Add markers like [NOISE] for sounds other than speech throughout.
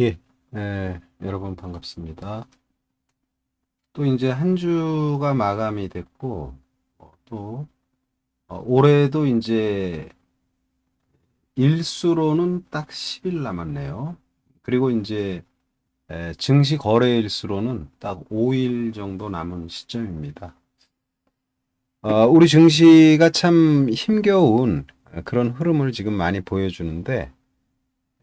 예, 에, 여러분 반갑습니다. 또 이제 한 주가 마감이 됐고, 어, 또, 어, 올해도 이제 일수로는 딱 10일 남았네요. 그리고 이제 에, 증시 거래 일수로는 딱 5일 정도 남은 시점입니다. 어, 우리 증시가 참 힘겨운 그런 흐름을 지금 많이 보여주는데,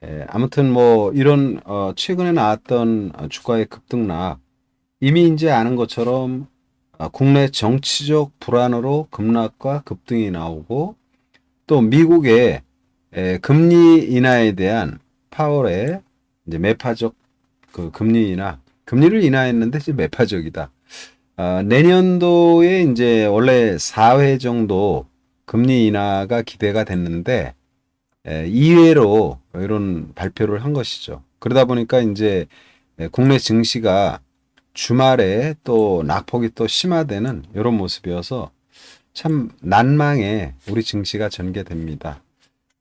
예, 아무튼 뭐 이런 어, 최근에 나왔던 어, 주가의 급등락 이미 이제 아는 것처럼 어, 국내 정치적 불안으로 급락과 급등이 나오고 또 미국의 에, 금리 인하에 대한 파월의 이제 매파적 그 금리 인하 금리를 인하했는데 이제 매파적이다. 아, 내년도에 이제 원래 4회 정도 금리 인하가 기대가 됐는데 에, 이외로 이런 발표를 한 것이죠. 그러다 보니까 이제 에, 국내 증시가 주말에 또 낙폭이 또 심화되는 이런 모습이어서 참 난망에 우리 증시가 전개됩니다.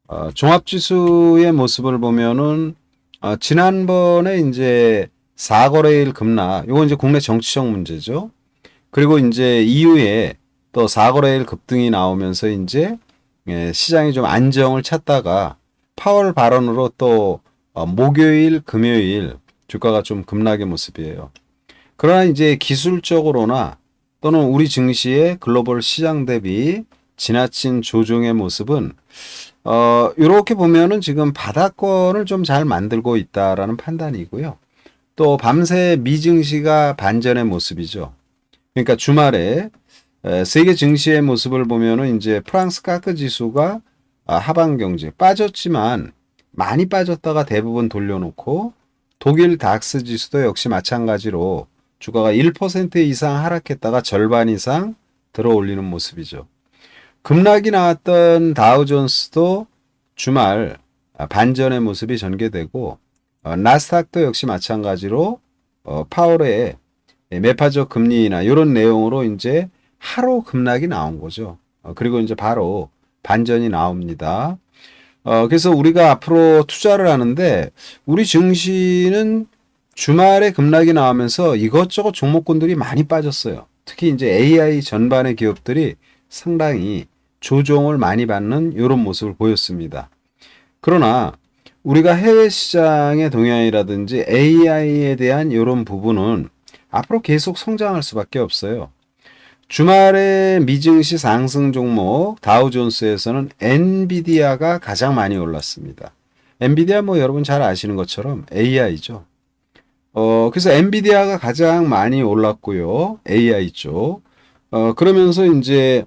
어, 종합지수의 모습을 보면은 어, 지난번에 이제 4거래일 급락, 이건 이제 국내 정치적 문제죠. 그리고 이제 이후에 또 4거래일 급등이 나오면서 이제 예, 시장이 좀 안정을 찾다가 파월 발언으로 또 어, 목요일, 금요일 주가가 좀 급락의 모습이에요. 그러나 이제 기술적으로나 또는 우리 증시의 글로벌 시장 대비 지나친 조정의 모습은 어, 이렇게 보면은 지금 바닥권을 좀 잘 만들고 있다라는 판단이고요. 또 밤새 미증시가 반전의 모습이죠. 그러니까 주말에 에, 세계 증시의 모습을 보면은 이제 프랑스 카크 지수가 아, 하방 경제 빠졌지만 많이 빠졌다가 대부분 돌려놓고 독일 닥스 지수도 역시 마찬가지로 주가가 1% 이상 하락했다가 절반 이상 들어 올리는 모습이죠. 급락이 나왔던 다우존스도 주말 아, 반전의 모습이 전개되고 어, 나스닥도 역시 마찬가지로 어, 파월의 매파적 금리나 이런 내용으로 이제 하루 급락이 나온 거죠. 어, 그리고 이제 바로 반전이 나옵니다. 어, 그래서 우리가 앞으로 투자를 하는데 우리 증시는 주말에 급락이 나오면서 이것저것 종목군들이 많이 빠졌어요. 특히 이제 AI 전반의 기업들이 상당히 조정을 많이 받는 이런 모습을 보였습니다. 그러나 우리가 해외 시장의 동향이라든지 AI에 대한 이런 부분은 앞으로 계속 성장할 수밖에 없어요. 주말에 미증시 상승 종목 다우존스에서는 엔비디아가 가장 많이 올랐습니다. 엔비디아 뭐 여러분 잘 아시는 것처럼 AI죠. 어, 그래서 엔비디아가 가장 많이 올랐고요. AI 쪽. 어, 그러면서 이제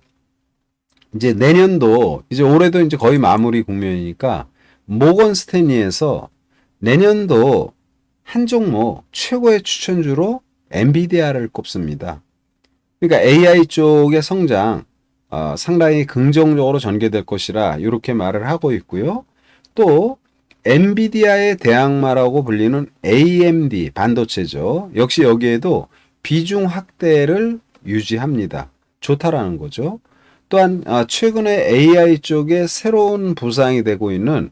이제 내년도 이제 올해도 이제 거의 마무리 국면이니까 모건 스탠리에서 내년도 한 종목 최고의 추천주로 엔비디아를 꼽습니다. 그러니까 AI 쪽의 성장 어, 상당히 긍정적으로 전개될 것이라 이렇게 말을 하고 있고요. 또 엔비디아의 대항마라고 불리는 AMD 반도체죠. 역시 여기에도 비중 확대를 유지합니다. 좋다라는 거죠. 또한 아, 최근에 AI 쪽에 새로운 부상이 되고 있는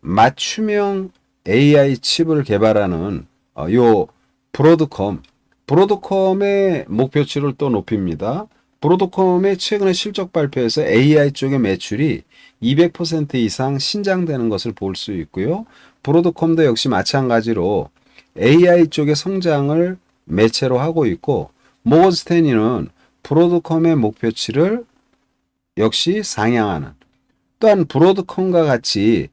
맞춤형 AI 칩을 개발하는 어, 요 브로드컴 브로드컴의 목표치를 또 높입니다. 브로드컴의 최근의 실적 발표에서 AI 쪽의 매출이 200% 이상 신장되는 것을 볼 수 있고요. 브로드컴도 역시 마찬가지로 AI 쪽의 성장을 매체로 하고 있고 모건 스탠리는 브로드컴의 목표치를 역시 상향하는 또한 브로드컴과 같이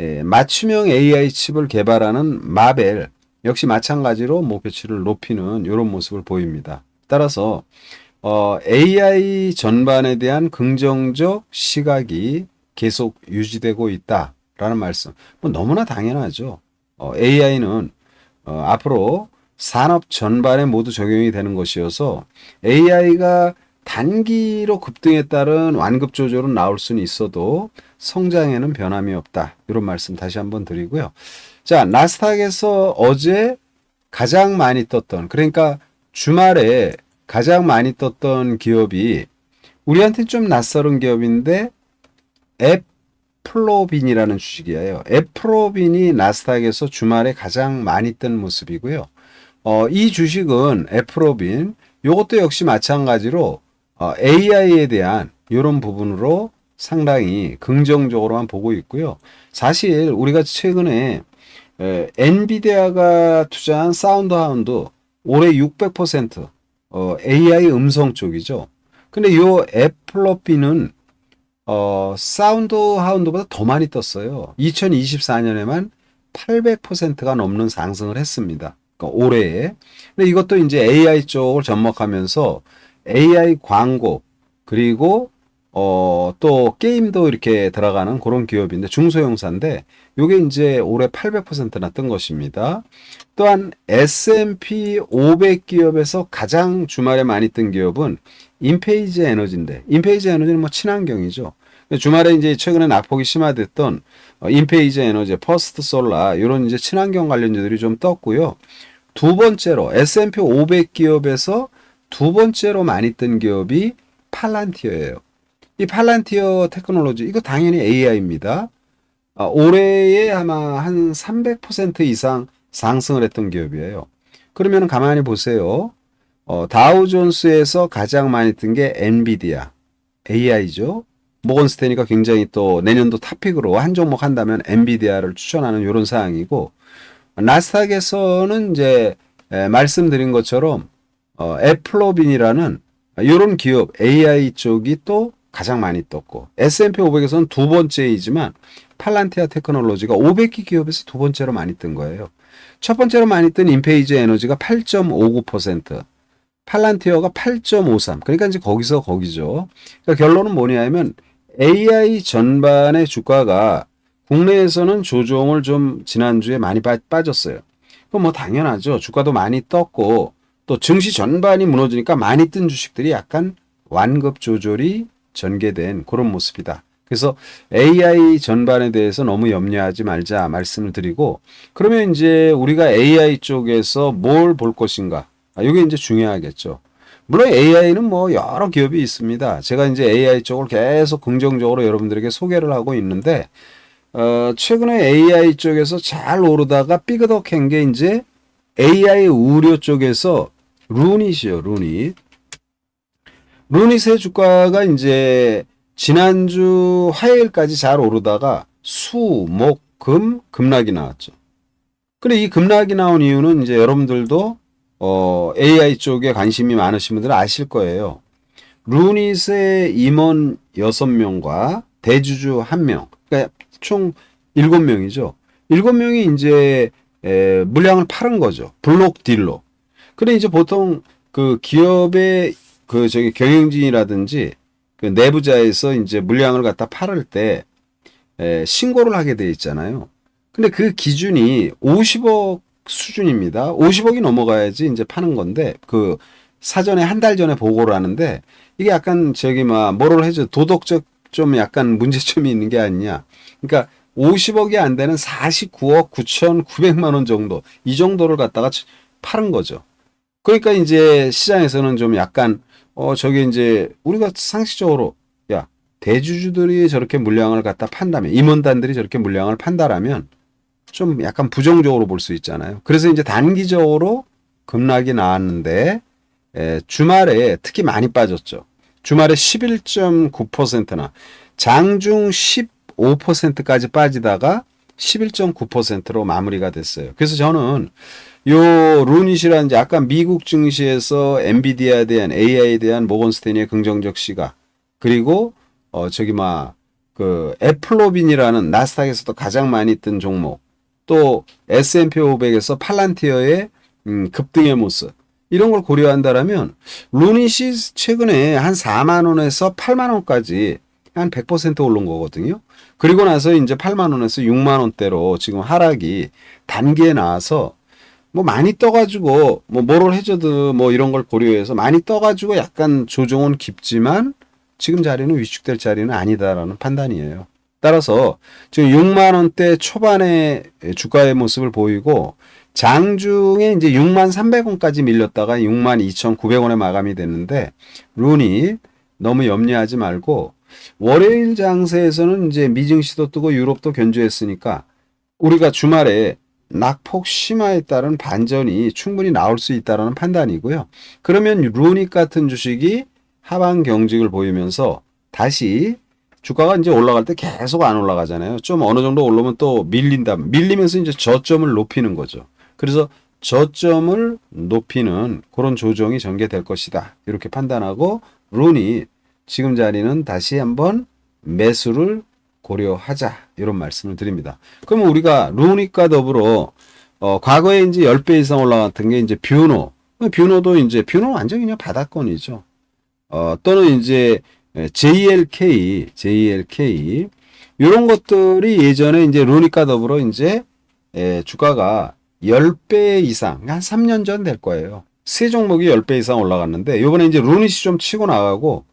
예, 맞춤형 AI 칩을 개발하는 마벨 역시 마찬가지로 목표치를 높이는 이런 모습을 보입니다. 따라서 어, AI 전반에 대한 긍정적 시각이 계속 유지되고 있다라는 말씀. 뭐 너무나 당연하죠. 어, AI는 어, 앞으로 산업 전반에 모두 적용이 되는 것이어서 AI가 단기로 급등에 따른 완급 조절은 나올 수는 있어도 성장에는 변함이 없다. 이런 말씀 다시 한번 드리고요. 자, 나스닥에서 어제 가장 많이 떴던, 그러니까 주말에 가장 많이 떴던 기업이 우리한테 좀 낯설은 기업인데 앱 애플로빈이라는 주식이에요. 애플로빈이 나스닥에서 주말에 가장 많이 뜬 모습이고요. 어, 이 주식은 애플로빈 요것도 역시 마찬가지로 어, AI에 대한 이런 부분으로 상당히 긍정적으로만 보고 있고요. 사실 우리가 최근에 에, 엔비디아가 투자한 사운드 하운드 올해 600% 어, AI 음성 쪽이죠. 근데 요 애플로핀은 어, 사운드 하운드보다 더 많이 떴어요. 2024년에만 800%가 넘는 상승을 했습니다. 그러니까 올해에. 근데 이것도 이제 AI 쪽을 접목하면서 AI 광고 그리고 어, 또 게임도 이렇게 들어가는 그런 기업인데 중소형사인데 요게 이제 올해 800%나 뜬 것입니다. 또한 S&P 500 기업에서 가장 주말에 많이 뜬 기업은 인페이지 에너지인데 인페이지 에너지는 뭐 친환경이죠. 주말에 이제 최근에 낙폭이 심화됐던 어, 인페이지 에너지, 퍼스트 솔라 이런 이제 친환경 관련주들이 좀 떴고요. 두 번째로 S&P 500 기업에서 두 번째로 많이 뜬 기업이 팔란티어예요. 이 팔란티어 테크놀로지 이거 당연히 AI입니다. 아, 올해에 아마 한 300% 이상 상승을 했던 기업이에요. 그러면 가만히 보세요. 어, 다우존스에서 가장 많이 뜬 게 엔비디아, AI죠. 모건스테니가 굉장히 또 내년도 탑픽으로 한 종목 한다면 엔비디아를 추천하는 이런 사항이고 나스닥에서는 이제 에, 말씀드린 것처럼 어, 애플로빈이라는 이런 기업 AI 쪽이 또 가장 많이 떴고 S&P 500에서는 두 번째이지만 팔란티아 테크놀로지가 500기 기업에서 두 번째로 많이 뜬 거예요. 첫 번째로 많이 뜬 인페이지 에너지가 8.59%, 팔란티어가 8.53. 그러니까 이제 거기서 거기죠. 그러니까 결론은 뭐냐면 AI 전반의 주가가 국내에서는 조정을 좀 지난주에 많이 빠, 빠졌어요. 그럼 뭐 당연하죠. 주가도 많이 떴고 또 증시 전반이 무너지니까 많이 뜬 주식들이 약간 완급 조절이 전개된 그런 모습이다. 그래서 AI 전반에 대해서 너무 염려하지 말자 말씀을 드리고 그러면 이제 우리가 AI 쪽에서 뭘 볼 것인가? 아, 이게 이제 중요하겠죠. 물론 AI는 뭐 여러 기업이 있습니다. 제가 이제 AI 쪽을 계속 긍정적으로 여러분들에게 소개를 하고 있는데 어, 최근에 AI 쪽에서 잘 오르다가 삐그덕한 게 이제 AI 우려 쪽에서 루닛이요, 루닛. 루닛의 주가가 이제 지난주 화요일까지 잘 오르다가 수, 목, 금, 급락이 나왔죠. 근데 이 급락이 나온 이유는 이제 여러분들도 어, AI 쪽에 관심이 많으신 분들은 아실 거예요. 루닛의 임원 6명과 대주주 1명, 그러니까 총 7명이죠. 7명이 이제 에, 물량을 팔은 거죠. 블록 딜로. 근데 이제 보통 그 기업의 그 저기 경영진이라든지 그 내부자에서 이제 물량을 갖다 팔을 때 에, 신고를 하게 돼 있잖아요. 근데 그 기준이 50억 수준입니다. 50억이 넘어가야지 이제 파는 건데 그 사전에 한 달 전에 보고를 하는데 이게 약간 저기 막 뭐를 해줘 도덕적 좀 약간 문제점이 있는 게 아니냐. 그러니까 50억이 안 되는 49억 9,900만 원 정도 이 정도를 갖다가 파는 거죠. 그러니까 이제 시장에서는 좀 약간 어 저게 이제 우리가 상식적으로 야 대주주들이 저렇게 물량을 갖다 판다면 임원단들이 저렇게 물량을 판다라면 좀 약간 부정적으로 볼 수 있잖아요. 그래서 이제 단기적으로 급락이 나왔는데 에, 주말에 특히 많이 빠졌죠. 주말에 11.9%나 장중 15%까지 빠지다가 11.9%로 마무리가 됐어요. 그래서 저는 요 루닛이라는 이제 아까 미국 증시에서 엔비디아에 대한 AI에 대한 모건스테니의 긍정적 시각. 그리고 어 저기 막 그 애플로빈이라는 나스닥에서도 가장 많이 뜬 종목. 또 S&P 500에서 팔란티어의 음, 급등의 모습. 이런 걸 고려한다라면 루닛이 최근에 한 4만 원에서 8만 원까지 한 100% 오른 거거든요. 그리고 나서 이제 8만 원에서 6만 원대로 지금 하락이 단계에 나와서 뭐 많이 떠가지고 뭐 뭐를 해줘도 뭐 이런 걸 고려해서 많이 떠가지고 약간 조정은 깊지만 지금 자리는 위축될 자리는 아니다라는 판단이에요. 따라서 지금 6만 원대 초반의 주가의 모습을 보이고 장중에 이제 6만 300원까지 밀렸다가 6만 2,900원에 마감이 됐는데 룬이 너무 염려하지 말고 월요일 장세에서는 이제 미증시도 뜨고 유럽도 견조했으니까 우리가 주말에 낙폭 심화에 따른 반전이 충분히 나올 수 있다라는 판단이고요. 그러면 루닉 같은 주식이 하방 경직을 보이면서 다시 주가가 이제 올라갈 때 계속 안 올라가잖아요. 좀 어느 정도 올라오면 또 밀린다. 밀리면서 이제 저점을 높이는 거죠. 그래서 저점을 높이는 그런 조정이 전개될 것이다. 이렇게 판단하고 룬이 지금 자리는 다시 한번 매수를 고려하자. 이런 말씀을 드립니다. 그러면 우리가 루닉과 더불어 어, 과거에 이제 10배 이상 올라갔던 게 이제 뷰노. 뷰노도 이제 뷰노 완전 그냥 바닥권이죠. 어, 또는 이제 JLK, JLK 이런 것들이 예전에 이제 루닉과 더불어 이제 에, 주가가 10배 이상, 한 3년 전 될 거예요. 세 종목이 10배 이상 올라갔는데 요번에 이제 루닛이 좀 치고 나가고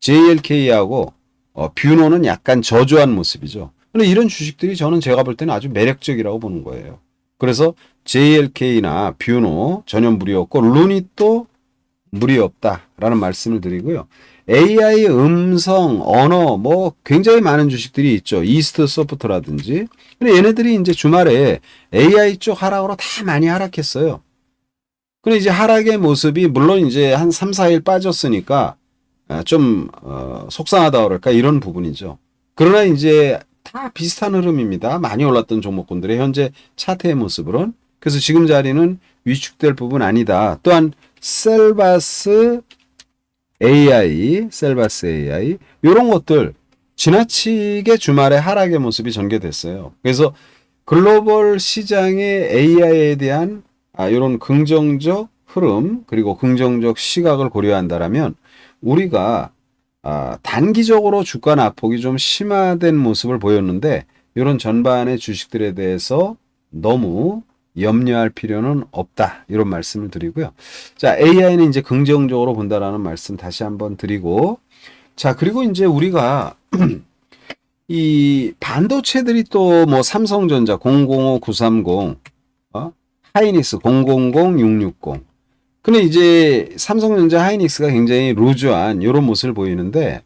JLK하고 어, 뷰노는 약간 저조한 모습이죠. 근데 이런 주식들이 저는 제가 볼 때는 아주 매력적이라고 보는 거예요. 그래서 JLK나 뷰노 전혀 무리 없고 루닛도 무리 없다라는 말씀을 드리고요. AI 음성, 언어 뭐 굉장히 많은 주식들이 있죠. 이스트 소프트라든지. 근데 얘네들이 이제 주말에 AI 쪽 하락으로 다 많이 하락했어요. 근데 이제 하락의 모습이 물론 이제 한 3, 4일 빠졌으니까 아, 좀 어, 속상하다 그럴까 이런 부분이죠. 그러나 이제 다 비슷한 흐름입니다. 많이 올랐던 종목군들의 현재 차트의 모습으론 그래서 지금 자리는 위축될 부분 아니다. 또한 셀바스 AI, 셀바스 AI 이런 것들 지나치게 주말에 하락의 모습이 전개됐어요. 그래서 글로벌 시장의 AI에 대한 아, 이런 긍정적 흐름 그리고 긍정적 시각을 고려한다라면 우리가 아, 단기적으로 주가 낙폭이 좀 심화된 모습을 보였는데 이런 전반의 주식들에 대해서 너무 염려할 필요는 없다. 이런 말씀을 드리고요. 자, AI는 이제 긍정적으로 본다라는 말씀 다시 한번 드리고 자, 그리고 이제 우리가 [CLEARS THROAT] 이 반도체들이 또 뭐 삼성전자 005930 어? 하이닉스 000660 근데 이제 삼성전자 하이닉스가 굉장히 루즈한 이런 모습을 보이는데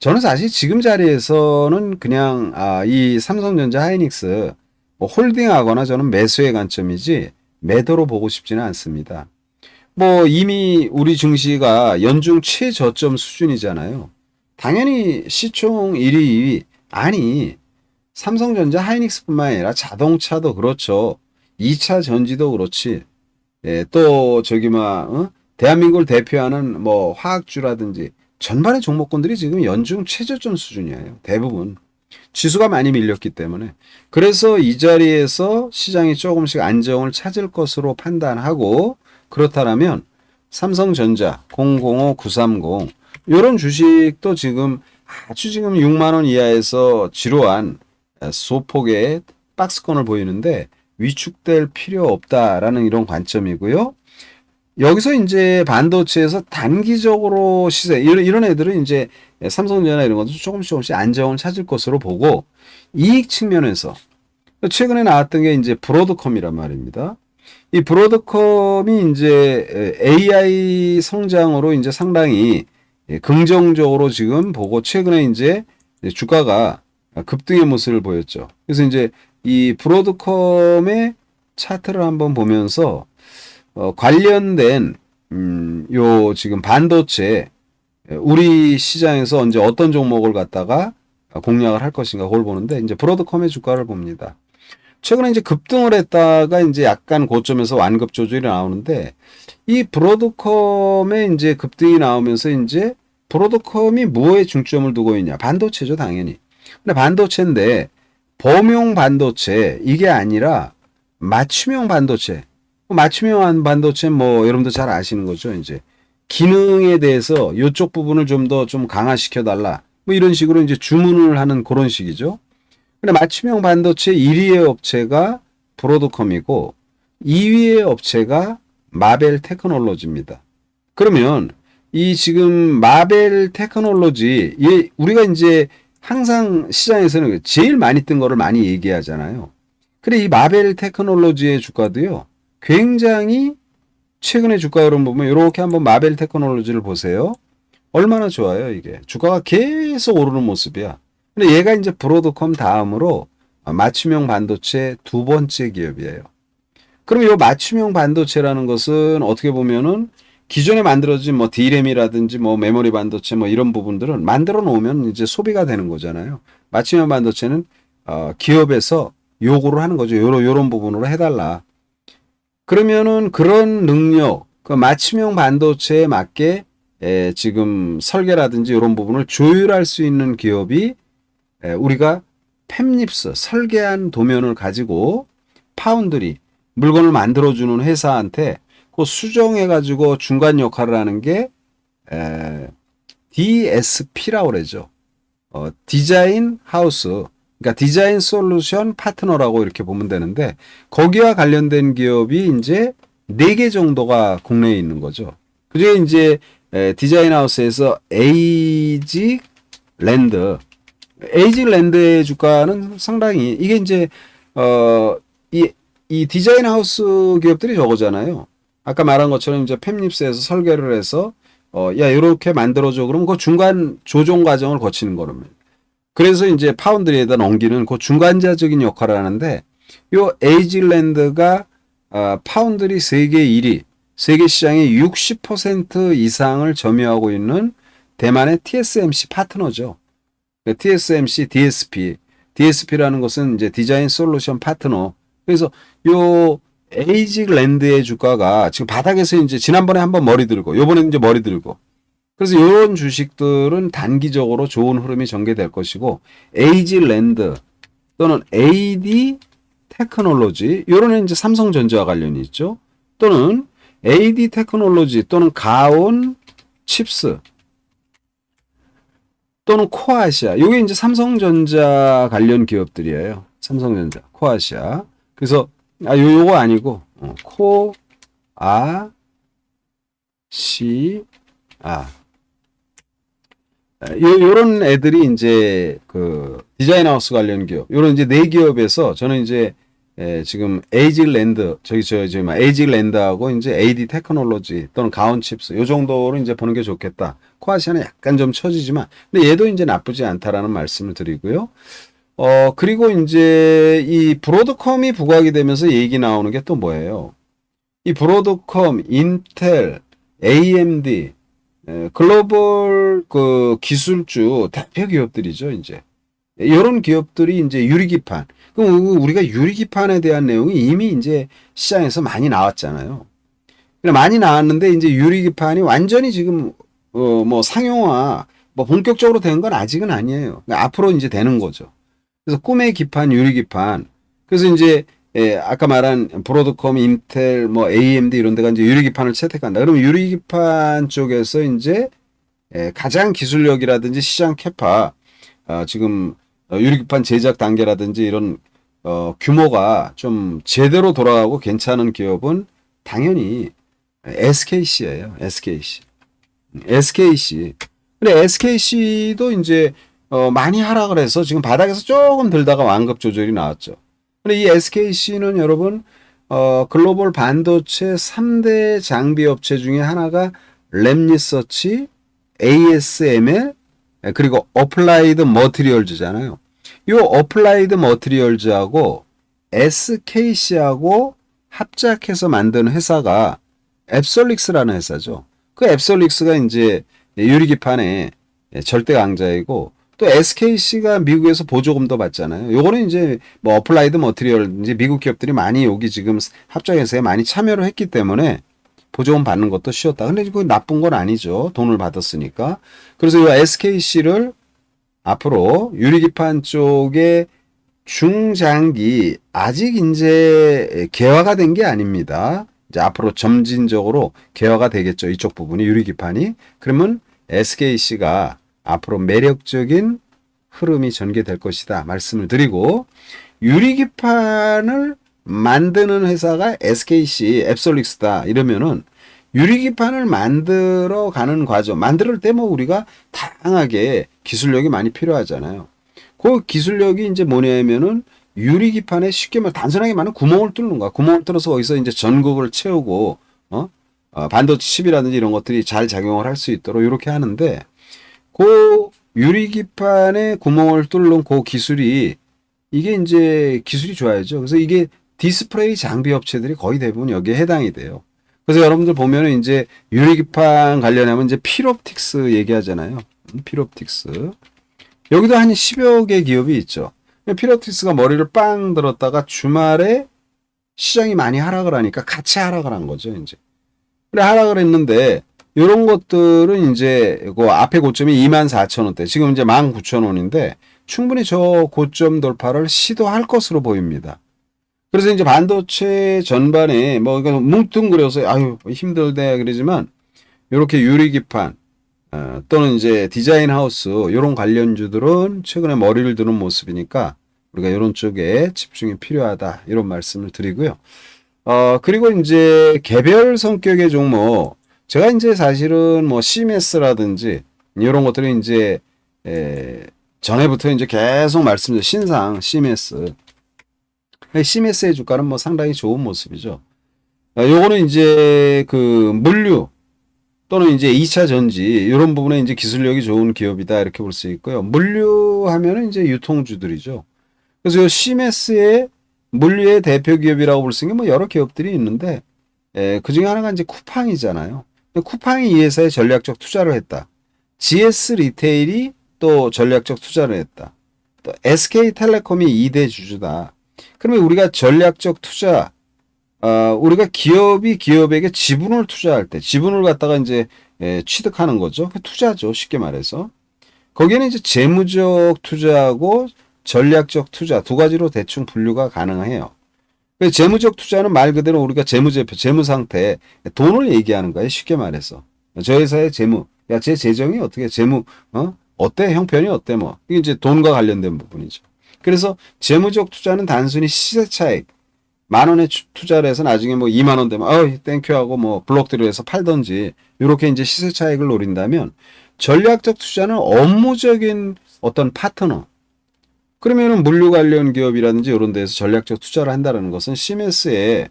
저는 사실 지금 자리에서는 그냥 아, 이 삼성전자 하이닉스 뭐 홀딩하거나 저는 매수의 관점이지 매도로 보고 싶지는 않습니다. 뭐 이미 우리 증시가 연중 최저점 수준이잖아요. 당연히 시총 1위, 2위 아니 삼성전자 하이닉스뿐만 아니라 자동차도 그렇죠. 2차 전지도 그렇지. 예, 또 저기 막 어? 대한민국을 대표하는 뭐 화학주라든지 전반의 종목군들이 지금 연중 최저점 수준이에요. 대부분. 지수가 많이 밀렸기 때문에. 그래서 이 자리에서 시장이 조금씩 안정을 찾을 것으로 판단하고 그렇다면 삼성전자 005930 이런 주식도 지금 아주 지금 6만 원 이하에서 지루한 소폭의 박스권을 보이는데 위축될 필요 없다라는 이런 관점이고요. 여기서 이제 반도체에서 단기적으로 시세 이런 애들은 이제 삼성전자 이런 것도 조금씩 조금씩 안정을 찾을 것으로 보고 이익 측면에서 최근에 나왔던 게 이제 브로드컴이란 말입니다. 이 브로드컴이 이제 AI 성장으로 이제 상당히 긍정적으로 지금 보고 최근에 이제 주가가 급등의 모습을 보였죠. 그래서 이제 이 브로드컴의 차트를 한번 보면서 어, 관련된 음, 요 지금 반도체 우리 시장에서 언제 어떤 종목을 갖다가 공략을 할 것인가 그걸 보는데 이제 브로드컴의 주가를 봅니다. 최근에 이제 급등을 했다가 이제 약간 고점에서 완급 조절이 나오는데 이 브로드컴의 이제 급등이 나오면서 이제 브로드컴이 무엇에 중점을 두고 있냐? 반도체죠, 당연히. 근데 반도체인데 범용 반도체 이게 아니라 맞춤형 반도체. 맞춤형 반도체 뭐 여러분들 잘 아시는 거죠, 이제. 기능에 대해서 이쪽 부분을 좀더좀 강화시켜 달라. 뭐 이런 식으로 이제 주문을 하는 그런 식이죠. 근데 맞춤형 반도체 1위의 업체가 브로드컴이고 2위의 업체가 마벨 테크놀로지입니다. 그러면 이 지금 마벨 테크놀로지 예, 우리가 이제 항상 시장에서는 제일 많이 뜬 거를 많이 얘기하잖아요. 그래 이 마벨 테크놀로지의 주가도요. 굉장히 최근에 주가 흐름 보면 이렇게 한번 마벨 테크놀로지를 보세요. 얼마나 좋아요, 이게. 주가가 계속 오르는 모습이야. 근데 얘가 이제 브로드컴 다음으로 맞춤형 반도체 두 번째 기업이에요. 그럼 이 맞춤형 반도체라는 것은 어떻게 보면은 기존에 만들어진 뭐 D램이라든지 뭐 메모리 반도체 뭐 이런 부분들은 만들어 놓으면 이제 소비가 되는 거잖아요. 맞춤형 반도체는 어, 기업에서 요구를 하는 거죠. 요런 요런 부분으로 해달라. 그러면은 그런 능력, 그 맞춤형 반도체에 맞게 에, 지금 설계라든지 이런 부분을 조율할 수 있는 기업이 에, 우리가 팹립스 설계한 도면을 가지고 파운드리 물건을 만들어주는 회사한테 그 수정해가지고 중간 역할을 하는 게 에, DSP라고 그러죠. 어, 디자인 하우스, 그러니까 디자인 솔루션 파트너라고 이렇게 보면 되는데 거기와 관련된 기업이 이제 네 개 정도가 국내에 있는 거죠. 그중에 이제 에, 디자인 하우스에서 에이지 랜드, 에이지 랜드의 주가는 상당히 이게 이제 어 이 이 디자인 하우스 기업들이 저거잖아요. 아까 말한 것처럼 이제 팹립스에서 설계를 해서 어, 야, 이렇게 만들어줘. 그러면 그 중간 조정 과정을 거치는 거랍니다. 그래서 이제 파운드리에다 넘기는 그 중간자적인 역할을 하는데, 요 에이질랜드가 아, 파운드리 세계 1위, 세계 시장의 60% 이상을 점유하고 있는 대만의 TSMC 파트너죠. 그 TSMC, DSP. DSP라는 것은 이제 디자인 솔루션 파트너. 그래서 요 에이직 랜드의 주가가 지금 바닥에서 이제 지난번에 한번 머리 들고 요번에 이제 머리 들고 그래서 이런 주식들은 단기적으로 좋은 흐름이 전개될 것이고 에이직 랜드 또는 AD 테크놀로지 요런 이제 삼성전자와 관련이 있죠. 또는 AD 테크놀로지 또는 가온 칩스 또는 코아시아 요게 이제 삼성전자 관련 기업들이에요. 삼성전자, 코아시아. 그래서 아, 요, 요거 아니고, 어, 코, 아, 시, 아. 요, 요런 애들이 이제, 그, 디자인 하우스 관련 기업, 요런 이제 네 기업에서 저는 이제, 에, 지금 에이질랜드, 저기, 저, 저기, 막, 에이질랜드하고 이제 AD 테크놀로지 또는 가온칩스, 요 정도로 이제 보는 게 좋겠다. 코아시아는 약간 좀 처지지만, 근데 얘도 이제 나쁘지 않다라는 말씀을 드리고요. 어, 그리고 이제 이 브로드컴이 부각이 되면서 얘기 나오는 게 또 뭐예요? 이 브로드컴, 인텔, AMD, 에, 글로벌 그 기술주 대표 기업들이죠, 이제. 이런 기업들이 이제 유리기판. 그럼 우리가 유리기판에 대한 내용이 이미 이제 시장에서 많이 나왔잖아요. 많이 나왔는데 이제 유리기판이 완전히 지금 어, 뭐 상용화, 뭐 본격적으로 된 건 아직은 아니에요. 그러니까 앞으로 이제 되는 거죠. 그래서 꿈의 기판, 유리 기판. 그래서 이제 예, 아까 말한 브로드컴, 인텔, 뭐 AMD 이런 데가 이제 유리 기판을 채택한다. 그러면 유리 기판 쪽에서 이제 예, 가장 기술력이라든지 시장 캐파, 아, 지금 유리 기판 제작 단계라든지 이런 어, 규모가 좀 제대로 돌아가고 괜찮은 기업은 당연히 SKC예요. SKC. SKC. 근데 SKC도 이제 어, 많이 하락을 해서 지금 바닥에서 조금 들다가 완급 조절이 나왔죠. 근데 이 SKC는 여러분 어, 글로벌 반도체 3대 장비 업체 중에 하나가 랩리서치, ASML, 그리고 어플라이드 머티리얼즈잖아요. 이 어플라이드 머티리얼즈하고 SKC하고 합작해서 만든 회사가 앱솔릭스라는 회사죠. 그 앱솔릭스가 이제 유리기판의 절대 강자이고 또 SKC가 미국에서 보조금 도 받잖아요. 요거는 이제 뭐 어플라이드 머티리얼 이제 미국 기업들이 많이 여기 지금 합작회사에 많이 참여를 했기 때문에 보조금 받는 것도 쉬웠다. 근데 그건 나쁜 건 아니죠. 돈을 받았으니까. 그래서 이 SKC를 앞으로 유리기판 쪽에 중장기 아직 이제 개화가 된 게 아닙니다. 이제 앞으로 점진적으로 개화가 되겠죠. 이쪽 부분이 유리기판이. 그러면 SKC가 앞으로 매력적인 흐름이 전개될 것이다 말씀을 드리고 유리기판을 만드는 회사가 SKC, 앱솔릭스다 이러면은 유리기판을 만들어 가는 과정, 만들 때 뭐 우리가 다양하게 기술력이 많이 필요하잖아요. 그 기술력이 이제 뭐냐면은 유리기판에 쉽게 말 단순하게 말하면 구멍을 뚫는 거야. 구멍을 뚫어서 거기서 이제 전극을 채우고 어? 어, 반도체 칩이라든지 이런 것들이 잘 작용을 할 수 있도록 이렇게 하는데 그 유리기판에 구멍을 뚫는 그 기술이 이게 이제 기술이 좋아야죠. 그래서 이게 디스플레이 장비 업체들이 거의 대부분 여기에 해당이 돼요. 그래서 여러분들 보면은 이제 유리기판 관련하면 이제 필옵틱스 얘기하잖아요. 음, 필옵틱스. 여기도 한 10여 개 기업이 있죠. 필옵틱스가 머리를 빵 들었다가 주말에 시장이 많이 하락을 하니까 같이 하락을 한 거죠, 이제. 그래, 하락을 했는데, 요런 것들은 이제, 그 앞에 고점이 24,000원대, 지금 이제 19,000원인데, 충분히 저 고점 돌파를 시도할 것으로 보입니다. 그래서 이제 반도체 전반에 뭐 그러니까 뭉뚱그려서 아유 힘들대 그러지만 이렇게 유리기판 어, 또는 이제 디자인 하우스 이런 관련주들은 최근에 머리를 드는 모습이니까 우리가 이런 쪽에 집중이 필요하다 이런 말씀을 드리고요. 어 그리고 이제 개별 성격의 종목 제가 이제 사실은 뭐 CMS라든지 이런 것들이 이제 에, 전에부터 이제 계속 말씀드린 신상 CMS CMS의 주가는 뭐 상당히 좋은 모습이죠. 아, 요거는 이제 그 물류 또는 이제 2차 전지 이런 부분에 이제 기술력이 좋은 기업이다 이렇게 볼 수 있고요. 물류 하면은 이제 유통주들이죠. 그래서 요 CMS의 물류의 대표 기업이라고 볼 수 있는 게 뭐 여러 기업들이 있는데 에, 그 중에 하나가 이제 쿠팡이잖아요. 쿠팡이 이 회사에 전략적 투자를 했다. GS 리테일이 또 전략적 투자를 했다. 또 SK텔레콤이 2대 주주다. 그러면 우리가 전략적 투자, 어, 우리가 기업이 기업에게 지분을 투자할 때, 지분을 갖다가 이제 예, 취득하는 거죠. 그 투자죠. 쉽게 말해서. 거기에는 이제 재무적 투자하고 전략적 투자 두 가지로 대충 분류가 가능해요. 그 재무적 투자는 말 그대로 우리가 재무제표, 재무 상태, 돈을 얘기하는 거예요. 쉽게 말해서. 저 회사의 재무, 야, 제 재정이 어떻게, 재무, 어? 어때? 형편이 어때? 뭐. 이게 이제 돈과 관련된 부분이죠. 그래서 재무적 투자는 단순히 시세 차익, 만 원에 투자를 해서 나중에 뭐 2만 원 되면 어 땡큐 하고 뭐 블록들을 해서 팔던지 이렇게 이제 시세 차익을 노린다면 전략적 투자는 업무적인 어떤 파트너 그러면은 물류 관련 기업이라든지 이런 데서 전략적 투자를 한다는 것은 시메스의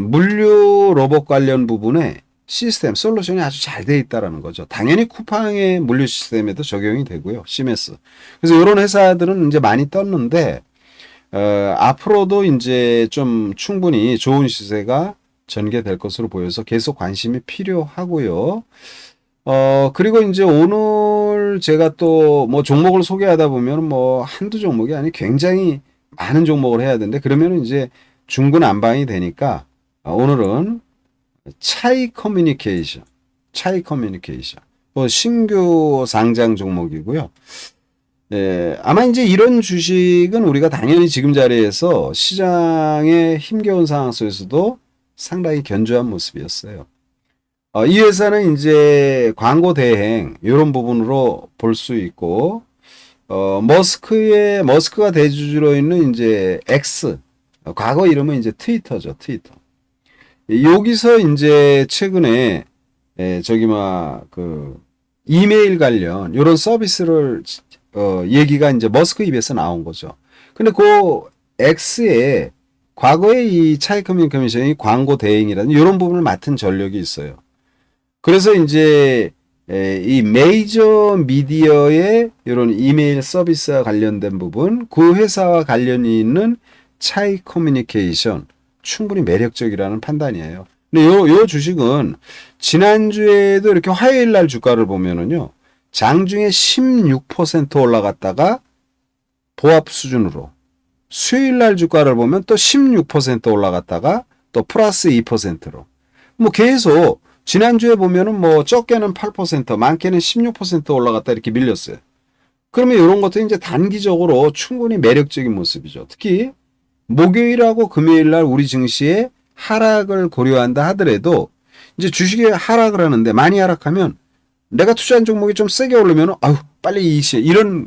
물류 로봇 관련 부분에 시스템, 솔루션이 아주 잘 돼 있다라는 거죠. 당연히 쿠팡의 물류 시스템에도 적용이 되고요. 시메스. 그래서 이런 회사들은 이제 많이 떴는데 어, 앞으로도 이제 좀 충분히 좋은 시세가 전개될 것으로 보여서 계속 관심이 필요하고요. 어, 그리고 이제 오늘 제가 또 뭐 종목을 소개하다 보면 뭐 한두 종목이 아니 굉장히 많은 종목을 해야 되는데 그러면 이제 중구난방이 되니까 오늘은 차이 커뮤니케이션, 차이 커뮤니케이션. 뭐 신규 상장 종목이고요. 예, 아마 이제 이런 주식은 우리가 당연히 지금 자리에서 시장에 힘겨운 상황 속에서도 상당히 견조한 모습이었어요. 어, 이 회사는 이제 광고 대행 이런 부분으로 볼 수 있고 어, 머스크의 머스크가 대주주로 있는 이제 X 과거 이름은 이제 트위터죠 트위터 여기서 이제 최근에 에, 저기 막그 이메일 관련 이런 서비스를 어, 얘기가 이제 머스크 입에서 나온 거죠. 근데 그 X에 과거에 이 차이 커뮤니케이션이 광고 대행이라는 이런 부분을 맡은 전력이 있어요. 그래서 이제 에, 이 메이저 미디어의 이런 이메일 서비스와 관련된 부분, 그 회사와 관련이 있는 차이 커뮤니케이션, 충분히 매력적이라는 판단이에요. 근데 요, 요 주식은 지난주에도 이렇게 화요일 날 주가를 보면은요, 장중에 16% 올라갔다가 보합 수준으로 수요일 날 주가를 보면 또 16% 올라갔다가 또 플러스 2%로 뭐 계속 지난주에 보면은 뭐 적게는 8% 많게는 16% 올라갔다 이렇게 밀렸어요. 그러면 이런 것도 이제 단기적으로 충분히 매력적인 모습이죠. 특히 목요일하고 금요일 날 우리 증시에 하락을 고려한다 하더라도 이제 주식이 하락을 하는데 많이 하락하면 내가 투자한 종목이 좀 세게 오르면 아유 빨리 이 시 이런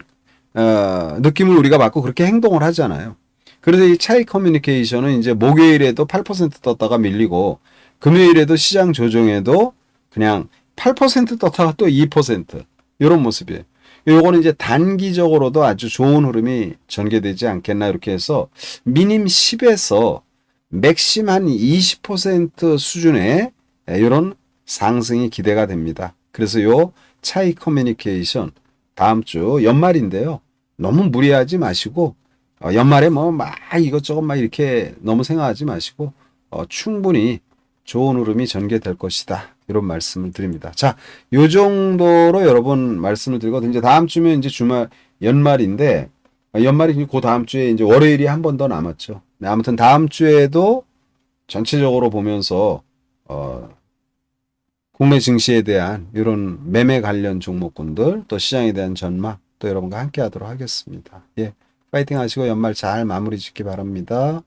어, 느낌을 우리가 받고 그렇게 행동을 하잖아요. 그래서 이 차이 커뮤니케이션은 이제 목요일에도 8% 떴다가 밀리고 금요일에도 시장 조정에도 그냥 8% 떴다가 또 2% 이런 모습이에요. 요거는 이제 단기적으로도 아주 좋은 흐름이 전개되지 않겠나 이렇게 해서 미님 10에서 맥심 한 20% 수준의 이런 상승이 기대가 됩니다. 그래서 요 차이 커뮤니케이션 다음 주 연말인데요. 너무 무리하지 마시고 어, 연말에 뭐 막 이것저것 막 이렇게 너무 생각하지 마시고 어, 충분히 좋은 흐름이 전개될 것이다. 이런 말씀을 드립니다. 자, 요 정도로 여러분 말씀을 드리고 이제 다음 주면 이제 주말 연말인데 어, 연말이 그 다음 주에 이제 월요일이 한 번 더 남았죠. 네, 아무튼 다음 주에도 전체적으로 보면서 어, 국내 증시에 대한 이런 매매 관련 종목군들 또 시장에 대한 전망 또 여러분과 함께 하도록 하겠습니다. 예. 파이팅 하시고 연말 잘 마무리 짓기 바랍니다.